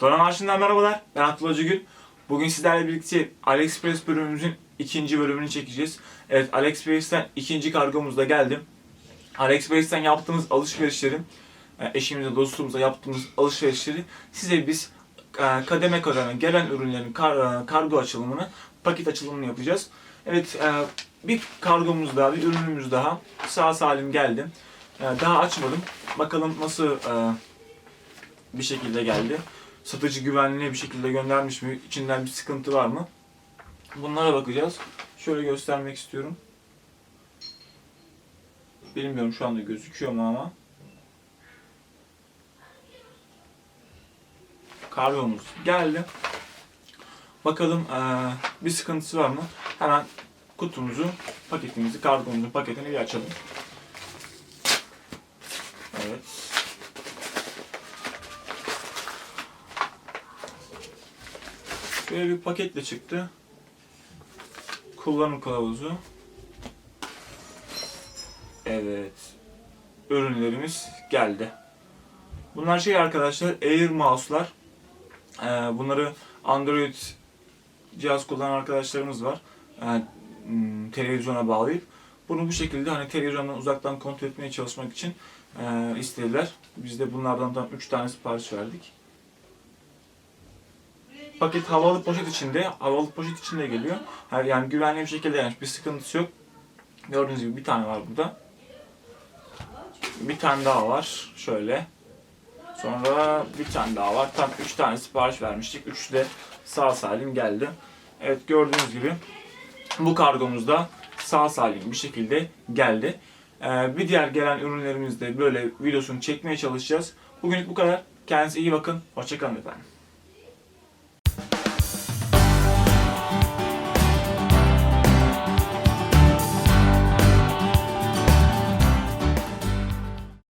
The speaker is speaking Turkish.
Donan Arşın'dan merhabalar. Ben Abdullah Gül. Bugün sizlerle birlikte AliExpress bölümümüzün ikinci bölümünü çekeceğiz. Evet AliExpress'ten ikinci kargomuzda geldim. AliExpress'ten yaptığımız alışverişlerin, e, eşimizle dostumuzla yaptığımız alışverişleri size biz e, kademe kademe gelen ürünlerin kar- kargo açılımını, paket açılımını yapacağız. Evet e, bir kargomuz daha, bir ürünümüz daha sağ salim geldi. Daha açmadım. Bakalım nasıl bir şekilde geldi. Satıcı güvenliğe bir şekilde göndermiş mi? İçinden bir sıkıntı var mı? Bunlara bakacağız. Şöyle göstermek istiyorum. Bilmiyorum şu anda gözüküyor mu ama. Kargomuz geldi. Bakalım eee, bir sıkıntısı var mı? Hemen kutumuzu, paketimizi, kargomuzun paketini bir açalım. Evet. Böyle bir paketle çıktı. Kullanım kılavuzu. Evet. Ürünlerimiz geldi. Bunlar şey arkadaşlar Air mouse'lar. Ee, bunları Android cihaz kullanan arkadaşlarımız var. Ee, m, televizyona bağlayıp bunu bu şekilde hani televizyondan uzaktan kontrol etmeye çalışmak için e, istediler. Biz de bunlardan tam 3 tane sipariş verdik. Paket havalı poşet içinde, havalı poşet içinde geliyor. Ha, Yani güvenli bir şekilde gelmiş, bir sıkıntısı yok. Gördüğünüz gibi bir tane var burada. Bir tane daha var, şöyle. Sonra bir tane daha var. Tam 3 tane sipariş vermiştik. Üçü de sağ salim geldi. Evet gördüğünüz gibi bu kargomuzda sağ salim bir şekilde geldi. Ee, bir diğer gelen ürünlerimizde böyle videosunu çekmeye çalışacağız. Bugünlük bu kadar. Kendinize iyi bakın. Hoşçakalın efendim.